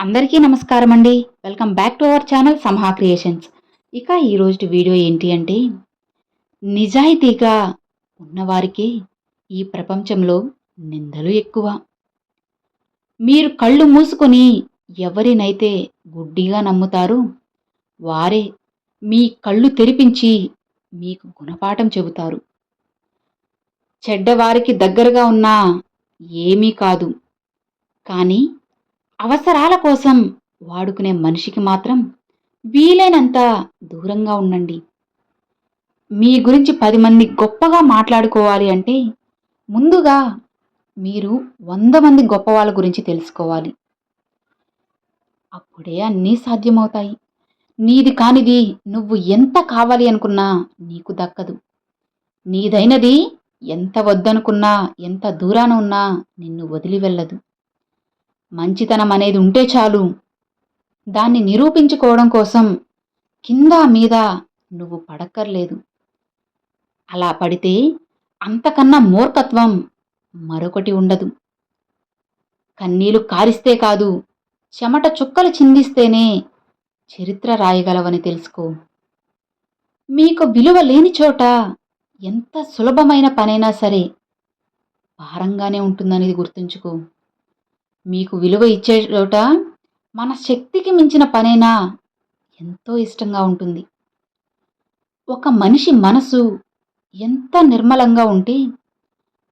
అందరికీ నమస్కారం అండి. Welcome back to our channel Samha Creations. ఇక ఈరోజు వీడియో ఏంటి అంటే నిజాయితీగా ఉన్నవారికి ఈ ప్రపంచంలో నిందలు ఎక్కువ. మీరు కళ్ళు మూసుకొని ఎవరినైతే గుడ్డిగా నమ్ముతారో వారే మీ కళ్ళు తెరిపించి మీకు గుణపాఠం చెబుతారు. చెడ్డవారికి దగ్గరగా ఉన్నా ఏమీ కాదు. కానీ అవసరాల కోసం వాడుకునే మనిషికి మాత్రం వీలైనంత దూరంగా ఉండండి. మీ గురించి పది మంది గొప్పగా మాట్లాడుకోవాలి అంటే ముందుగా మీరు వంద మంది గొప్ప వాళ్ళ గురించి తెలుసుకోవాలి. అప్పుడే అన్నీ సాధ్యమవుతాయి. నీది కానిది నువ్వు ఎంత కావాలి అనుకున్నా నీకు దక్కదు. నీదైనది ఎంత వద్దనుకున్నా ఎంత దూరాన ఉన్నా నిన్ను వదిలి వెళ్ళదు. మంచితనం అనేది ఉంటే చాలు. దాన్ని నిరూపించుకోవడం కోసం కింద మీద నువ్వు పడక్కర్లేదు. అలా పడితే అంతకన్నా మూర్ఖత్వం మరొకటి ఉండదు. కన్నీలు కారిస్తే కాదు చెమట చుక్కలు చిందిస్తేనే చరిత్ర రాయగలవని తెలుసుకో. మీకు విలువ లేని చోట ఎంత సులభమైన పనైనా సరే భారంగానే ఉంటుందనేది గుర్తుంచుకో. మీకు విలువ ఇచ్చే చోట మన శక్తికి మించిన పనైనా ఎంతో ఇష్టంగా ఉంటుంది. ఒక మనిషి మనసు ఎంత నిర్మలంగా ఉంటే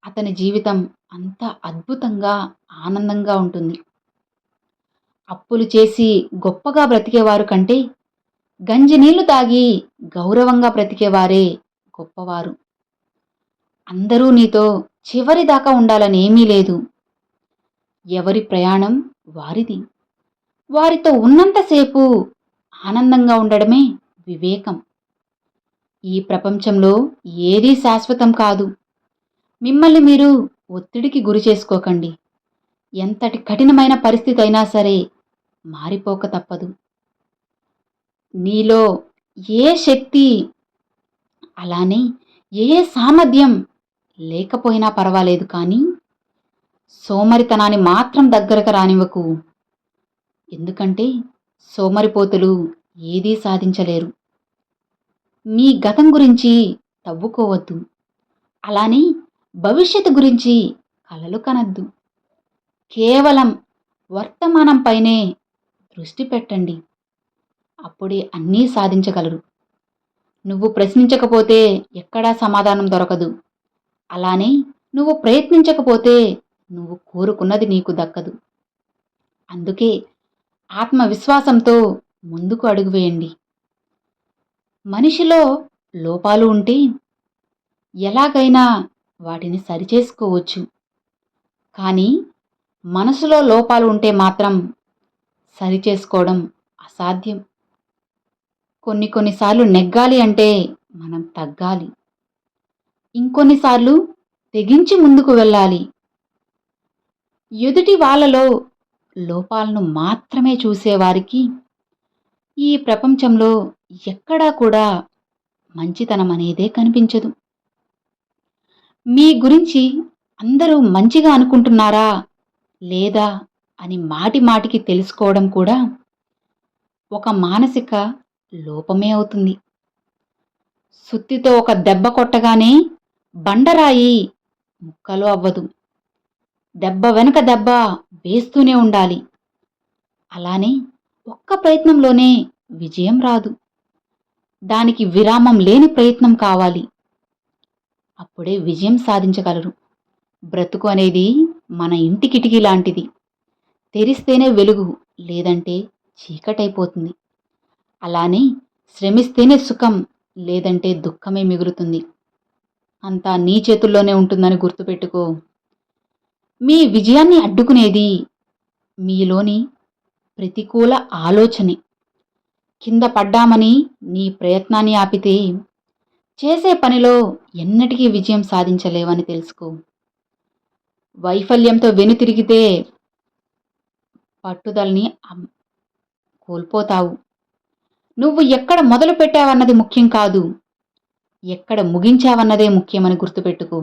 అతని జీవితం అంత అద్భుతంగా ఆనందంగా ఉంటుంది. అప్పులు చేసి గొప్పగా బ్రతికేవారు కంటే గంజి నీళ్ళు తాగి గౌరవంగా బ్రతికేవారే గొప్పవారు. అందరూ నీతో చివరి దాకా ఉండాలని ఏమీ లేదు. ఎవరి ప్రయాణం వారిది. వారితో ఉన్నంతసేపు ఆనందంగా ఉండడమే వివేకం. ఈ ప్రపంచంలో ఏదీ శాశ్వతం కాదు. మిమ్మల్ని మీరు ఒత్తిడికి గురి చేసుకోకండి. ఎంతటి కఠినమైన పరిస్థితి అయినా సరే మారిపోక తప్పదు. నీలో ఏ శక్తి అలానే ఏ సామర్థ్యం లేకపోయినా పర్వాలేదు కానీ సోమరితనాన్ని మాత్రం దగ్గరకు రానివ్వకు. ఎందుకంటే సోమరిపోతులు ఏదీ సాధించలేరు. మీ గతం గురించి తవ్వుకోవద్దు. అలానే భవిష్యత్తు గురించి కలలు కనద్దు. కేవలం వర్తమానంపైనే దృష్టి పెట్టండి. అప్పుడే అన్నీ సాధించగలరు. నువ్వు ప్రశ్నించకపోతే ఎక్కడా సమాధానం దొరకదు. అలానే నువ్వు ప్రయత్నించకపోతే నువ్వు కోరుకున్నది నీకు దక్కదు. అందుకే ఆత్మవిశ్వాసంతో ముందుకు అడుగు వేయండి. మనిషిలో లోపాలు ఉంటే ఎలాగైనా వాటిని సరిచేసుకోవచ్చు. కానీ మనసులో లోపాలు ఉంటే మాత్రం సరిచేసుకోవడం అసాధ్యం. కొన్ని కొన్నిసార్లు నెగ్గాలి అంటే మనం తగ్గాలి. ఇంకొన్నిసార్లు తెగించి ముందుకు వెళ్ళాలి. ఎదుటి వాళ్ళలో లోపాలను మాత్రమే చూసేవారికి ఈ ప్రపంచంలో ఎక్కడా కూడా మంచితనం అనేదే కనిపించదు. మీ గురించి అందరూ మంచిగా అనుకుంటున్నారా లేదా అని మాటి మాటికి తెలుసుకోవడం కూడా ఒక మానసిక లోపమే అవుతుంది. సుత్తితో ఒక దెబ్బ కొట్టగానే బండరాయి ముక్కలు అవ్వదు. దెబ్బ వెనుక దెబ్బ వేస్తూనే ఉండాలి. అలానే ఒక్క ప్రయత్నంలోనే విజయం రాదు. దానికి విరామం లేని ప్రయత్నం కావాలి. అప్పుడే విజయం సాధించగలరు. బ్రతుకు అనేది మన ఇంటి కిటికీ లాంటిది. తెరిస్తేనే వెలుగు లేదంటే చీకటైపోతుంది. అలానే శ్రమిస్తేనే సుఖం లేదంటే దుఃఖమే మిగులుతుంది. అంతా నీ చేతుల్లోనే ఉంటుందని గుర్తుపెట్టుకో. మీ విజయాన్ని అడ్డుకునేది మీలోని ప్రతికూల ఆలోచనే. కింద పడ్డామని నీ ప్రయత్నాన్ని ఆపితే చేసే పనిలో ఎన్నటికీ విజయం సాధించలేవని తెలుసుకో. వైఫల్యంతో వెనుతిరిగితే పట్టుదలని కోల్పోతావు. నువ్వు ఎక్కడ మొదలు పెట్టావన్నది ముఖ్యం కాదు ఎక్కడ ముగించావన్నదే ముఖ్యమని గుర్తుపెట్టుకో.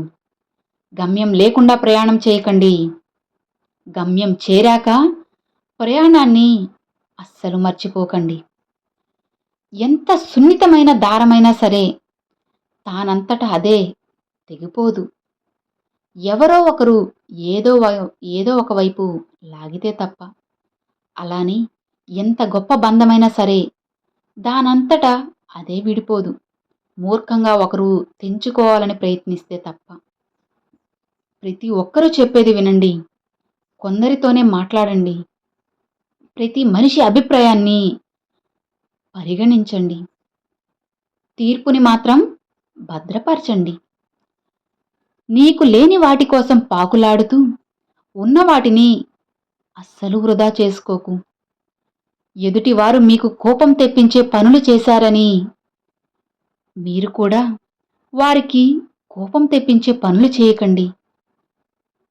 గమ్యం లేకుండా ప్రయాణం చేయకండి. గమ్యం చేరాక ప్రయాణాన్ని అస్సలు మర్చిపోకండి. ఎంత సున్నితమైన దారమైనా సరే తానంతట అదే తెగిపోదు. ఎవరో ఒకరు ఏదో వ- ఏదో ఒక వైపు లాగితే తప్ప. అలాని ఎంత గొప్ప బంధమైనా సరే దానంతటా అదే విడిపోదు. మూర్ఖంగా ఒకరు తెంచుకోవాలని ప్రయత్నిస్తే తప్ప. ప్రతి ఒక్కరూ చెప్పేది వినండి. కొందరితోనే మాట్లాడండి. ప్రతి మనిషి అభిప్రాయాన్ని పరిగణించండి. తీర్పుని మాత్రం భద్రపరచండి. నీకు లేని వాటి కోసం పాకులాడుతూ ఉన్న వాటిని అస్సలు వృధా చేసుకోకు. ఎదుటివారు మీకు కోపం తెప్పించే పనులు చేశారని మీరు కూడా వారికి కోపం తెప్పించే పనులు చేయకండి.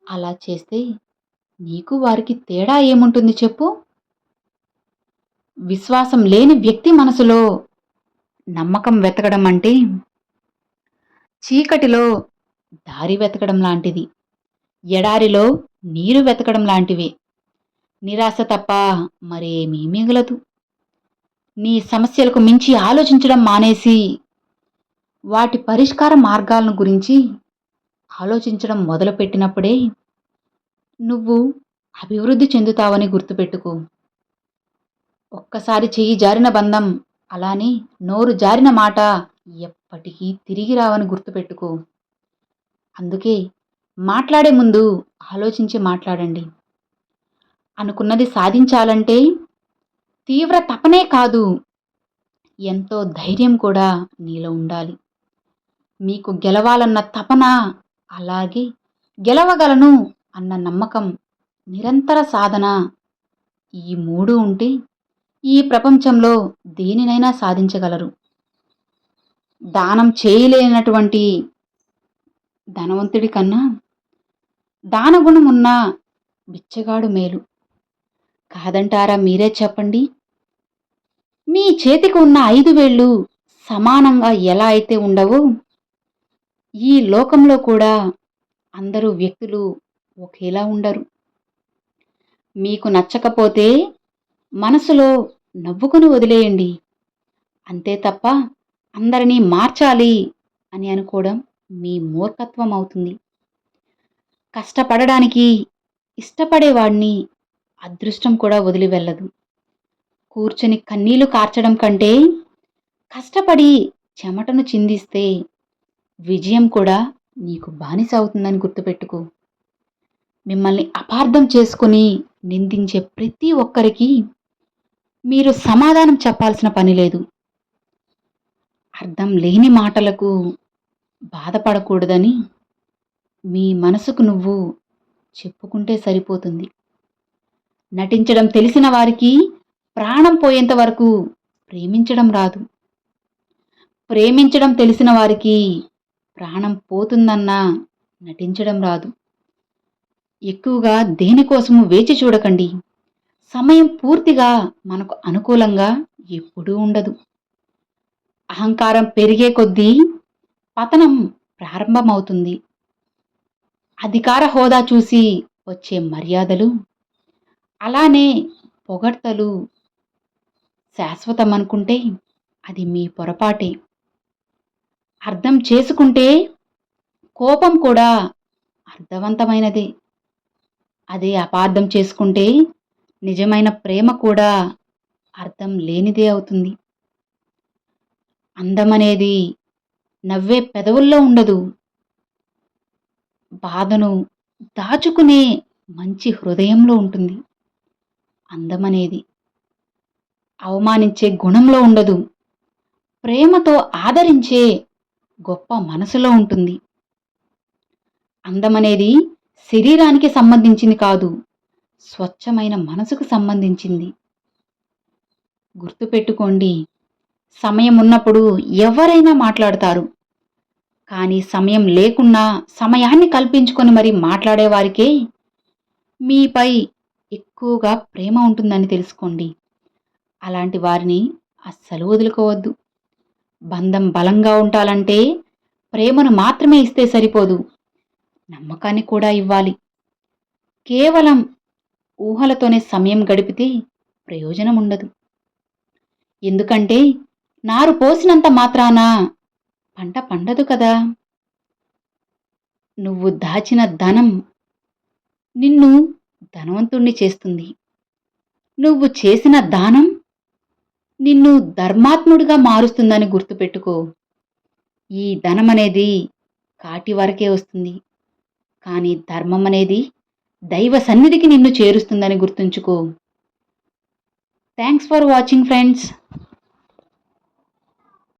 అలా చేస్తే నీకు వారికి తేడా ఏముంటుంది చెప్పు? విశ్వాసం లేని వ్యక్తి మనసులో నమ్మకం వెతకడం అంటే చీకటిలో దారి వెతకడం లాంటిది. ఎడారిలో నీరు వెతకడం లాంటివి. నిరాశ తప్ప మరేమీ మిగలదు. నీ సమస్యలకు మించి ఆలోచించడం మానేసి వాటి పరిష్కార మార్గాలను గురించి ఆలోచించడం మొదలుపెట్టినప్పుడే నువ్వు అభివృద్ధి చెందుతావని గుర్తుపెట్టుకో. ఒక్కసారి చెయ్యి జారిన బంధం అలానే నోరు జారిన మాట ఎప్పటికీ తిరిగి రావని గుర్తుపెట్టుకో. అందుకే మాట్లాడే ముందు ఆలోచించి మాట్లాడండి. అనుకున్నది సాధించాలంటే తీవ్ర తపనే కాదు ఎంతో ధైర్యం కూడా నీలో ఉండాలి. మీకు గెలవాలన్న తపన అలాగే గెలవగలను అన్న నమ్మకం నిరంతర సాధన ఈ మూడు ఉంటే ఈ ప్రపంచంలో దేనినైనా సాధించగలరు. దానం చేయలేనటువంటి ధనవంతుడి కన్నా దానగుణం ఉన్న బిచ్చగాడు మేలు. కాదంటారా మీరే చెప్పండి? మీ చేతికి ఉన్న ఐదు వేళ్ళు సమానంగా ఎలా అయితే ఉండవో ఈ లోకంలో కూడా అందరూ వ్యక్తులు ఒకేలా ఉండరు. మీకు నచ్చకపోతే మనసులో నవ్వుకుని వదిలేయండి. అంతే తప్ప అందరినీ మార్చాలి అని అనుకోవడం మీ మూర్ఖత్వం అవుతుంది. కష్టపడడానికి ఇష్టపడేవాడిని అదృష్టం కూడా వదిలి వెళ్ళదు. కూర్చొని కన్నీళ్ళు కార్చడం కంటే కష్టపడి చెమటను చిందిస్తే విజయం కూడా నీకు బానిస అవుతుందని గుర్తుపెట్టుకో. మిమ్మల్ని అపార్థం చేసుకుని నిందించే ప్రతి ఒక్కరికి మీరు సమాధానం చెప్పాల్సిన పని లేదు. అర్థం లేని మాటలకు బాధపడకూడదని మీ మనసుకు నువ్వు చెప్పుకుంటే సరిపోతుంది. నటించడం తెలిసిన వారికి ప్రాణం పోయేంత వరకు ప్రేమించడం రాదు. ప్రేమించడం తెలిసిన వారికి ప్రాణం పోతుందన్నా నటించడం రాదు. ఎక్కువగా దేనికోసము వేచి చూడకండి. సమయం పూర్తిగా మనకు అనుకూలంగా ఎప్పుడూ ఉండదు. అహంకారం పెరిగే కొద్దీ పతనం ప్రారంభమవుతుంది. అధికార హోదా చూసి వచ్చే మర్యాదలు అలానే పొగడ్తలు శాశ్వతం అనుకుంటే అది మీ పొరపాటే. అర్థం చేసుకుంటే కోపం కూడా అర్థవంతమైనదే. అదే అపార్థం చేసుకుంటే నిజమైన ప్రేమ కూడా అర్థం లేనిదే అవుతుంది. అందమనేది నవ్వే పెదవుల్లో ఉండదు. బాధను దాచుకునే మంచి హృదయంలో ఉంటుంది. అందమనేది అవమానించే గుణంలో ఉండదు. ప్రేమతో ఆదరించే గొప్ప మనసులో ఉంటుంది. అందమనేది శరీరానికి సంబంధించింది కాదు స్వచ్ఛమైన మనసుకు సంబంధించింది. గుర్తుపెట్టుకోండి సమయం ఉన్నప్పుడు ఎవరైనా మాట్లాడతారు. కానీ సమయం లేకున్నా సమయాన్ని కల్పించుకొని మరి మాట్లాడేవారికే మీపై ఎక్కువగా ప్రేమ ఉంటుందని తెలుసుకోండి. అలాంటి వారిని అస్సలు వదులుకోవద్దు. బంధం బలంగా ఉండాలంటే ప్రేమను మాత్రమే ఇస్తే సరిపోదు. నమ్మకాన్ని కూడా ఇవ్వాలి. కేవలం ఊహలతోనే సమయం గడిపితే ప్రయోజనం ఉండదు ఎందుకంటే నారు పోసినంత మాత్రాన పంట పండదు కదా. నువ్వు దాచిన ధనం నిన్ను ధనవంతుణ్ణి చేస్తుంది. నువ్వు చేసిన దానం నిన్ను ధర్మాత్ముడిగా మారుస్తుందని గుర్తుపెట్టుకో. ఈ ధనం అనేది కాటి వరకే వస్తుంది. కానీ ధర్మం అనేది దైవ సన్నిధికి నిన్ను చేరుస్తుందని గుర్తుంచుకో. Thanks for watching friends